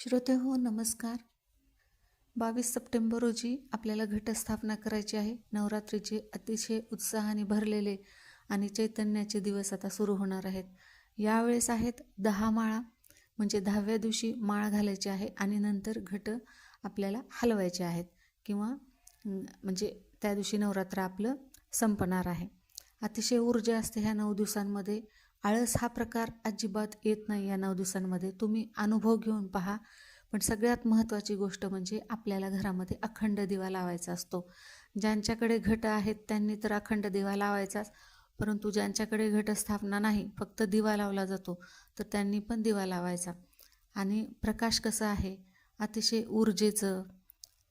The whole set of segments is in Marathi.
श्रोते हो नमस्कार. बावीस सप्टेंबर रोजी आपल्याला घटस्थापना करायची आहे. नवरात्रीचे अतिशय उत्साहाने भरलेले आणि चैतन्याचे दिवस आता सुरू होणार आहेत. यावेळेस आहेत दहा माळा म्हणजे दहाव्या दिवशी माळ घालायची आहे आणि नंतर घट आपल्याला हलवायचे आहेत किंवा म्हणजे त्या दिवशी नवरात्र आपलं संपणार आहे. अतिशय ऊर्जा असते ह्या नऊ दिवसांमध्ये. आळस हा प्रकार अजिबात येत नाही या नऊ दिवसांमध्ये. तुम्ही अनुभव घेऊन पहा. पण सगळ्यात महत्त्वाची गोष्ट म्हणजे आपल्याला घरामध्ये अखंड दिवा लावायचा असतो. ज्यांच्याकडे घट आहेत त्यांनी तर अखंड दिवा लावायचाच. परंतु ज्यांच्याकडे घटस्थापना नाही फक्त दिवा लावला जातो तर त्यांनी पण दिवा लावायचा. आणि प्रकाश कसं आहे? अतिशय ऊर्जेचं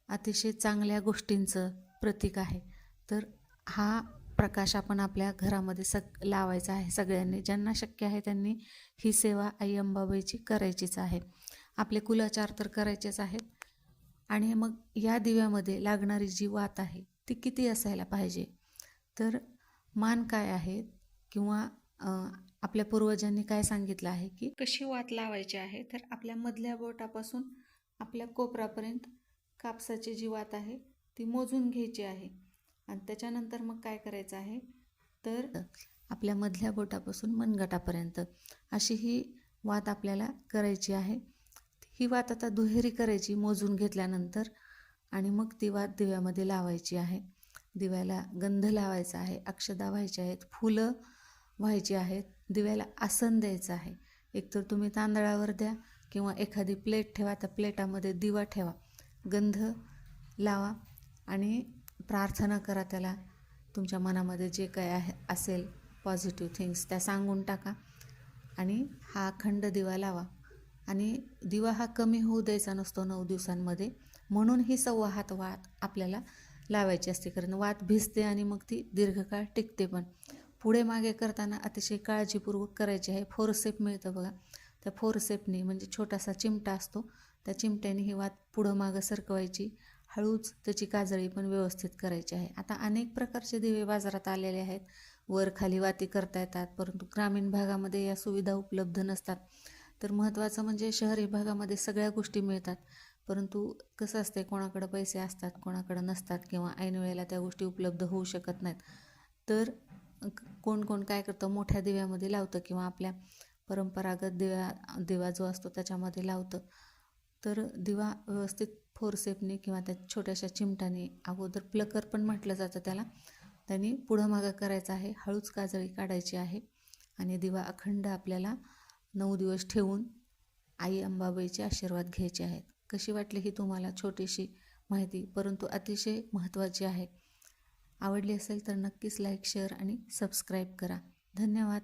अतिशय चांगल्या गोष्टींचं प्रतीक आहे. तर हा प्रकाश आपण आपल्या घरामध्ये सग लावायचा आहे सगळ्यांनी. ज्यांना शक्य आहे त्यांनी ही सेवा आई अंबाबाईची करायचीच आहे. आपले कुलाचार तर करायचेच आहेत. आणि मग या दिव्यामध्ये लागणारी जी वात आहे ती किती असायला पाहिजे? तर मान काय आहे किंवा आपल्या पूर्वजांनी काय सांगितलं आहे की कशी वात लावायची आहे? तर आपल्या मधल्या बोटापासून आपल्या कोपरापर्यंत कापसाची जी वात आहे ती मोजून घ्यायची आहे. आणि त्याच्यानंतर मग काय करायचं आहे? तर आपल्या मधल्या बोटापासून मनगटापर्यंत अशी ही वात आपल्याला करायची आहे. ही वात आता दुहेरी करायची मोजून घेतल्यानंतर आणि मग ती वात दिव्यामध्ये लावायची आहे. दिव्याला गंध लावायचा आहे अक्षदा व्हायची आहेत फुलं व्हायची आहेत दिव्याला आसन द्यायचं आहे. एकतर तुम्ही तांदळावर द्या किंवा एखादी प्लेट ठेवा त्या प्लेटामध्ये दिवा ठेवा. गंध लावा आणि प्रार्थना करा त्याला. तुमच्या मनामध्ये जे काय आहे असेल पॉझिटिव्ह थिंग्स त्या सांगून टाका. आणि हा अखंड दिवा लावा. आणि दिवा हा कमी होऊ द्यायचा नसतो नऊ दिवसांमध्ये. म्हणून ही सव्वा हात वात आपल्याला लावायची असते. कारण वात भिजते आणि मग ती दीर्घकाळ टिकते पण. पुढे मागे करताना अतिशय काळजीपूर्वक करायची आहे. फोरसेप मिळतं बघा. त्या फोरसेपने म्हणजे छोटासा चिमटा असतो. त्या चिमट्याने ही वात पुढं मागं सरकवायची. हळूच त्याची काजळी पण व्यवस्थित करायची आहे. आता अनेक प्रकारचे दिवे बाजारात आलेले आहेत. वर खाली वाती करता येतात परंतु ग्रामीण भागामध्ये या सुविधा उपलब्ध नसतात. तर महत्त्वाचं म्हणजे शहरी भागामध्ये सगळ्या गोष्टी मिळतात. परंतु कसं असते कोणाकडं पैसे असतात कोणाकडं नसतात किंवा ऐन वेळेला त्या गोष्टी उपलब्ध होऊ शकत नाहीत. तर कोण कोण काय करतं मोठ्या दिव्यामध्ये लावतं किंवा आपल्या परंपरागत दिव्या दिवा जो असतो त्याच्यामध्ये लावतं. तर दिवा व्यवस्थित फोरसेपने किंवा त्या छोट्याशा चिमटाने अगोदर प्लकर पण म्हटलं जातं त्याला. त्यांनी पुढं मागं करायचं आहे. हळूच काजळी काढायची आहे आणि दिवा अखंड आपल्याला नऊ दिवस ठेवून आई अंबाबाईचे आशीर्वाद घ्यायचे आहेत. कशी वाटली ही तुम्हाला छोटीशी माहिती? परंतु अतिशय महत्त्वाची आहे. आवडली असेल तर नक्कीच लाईक शेअर आणि सबस्क्राईब करा. धन्यवाद.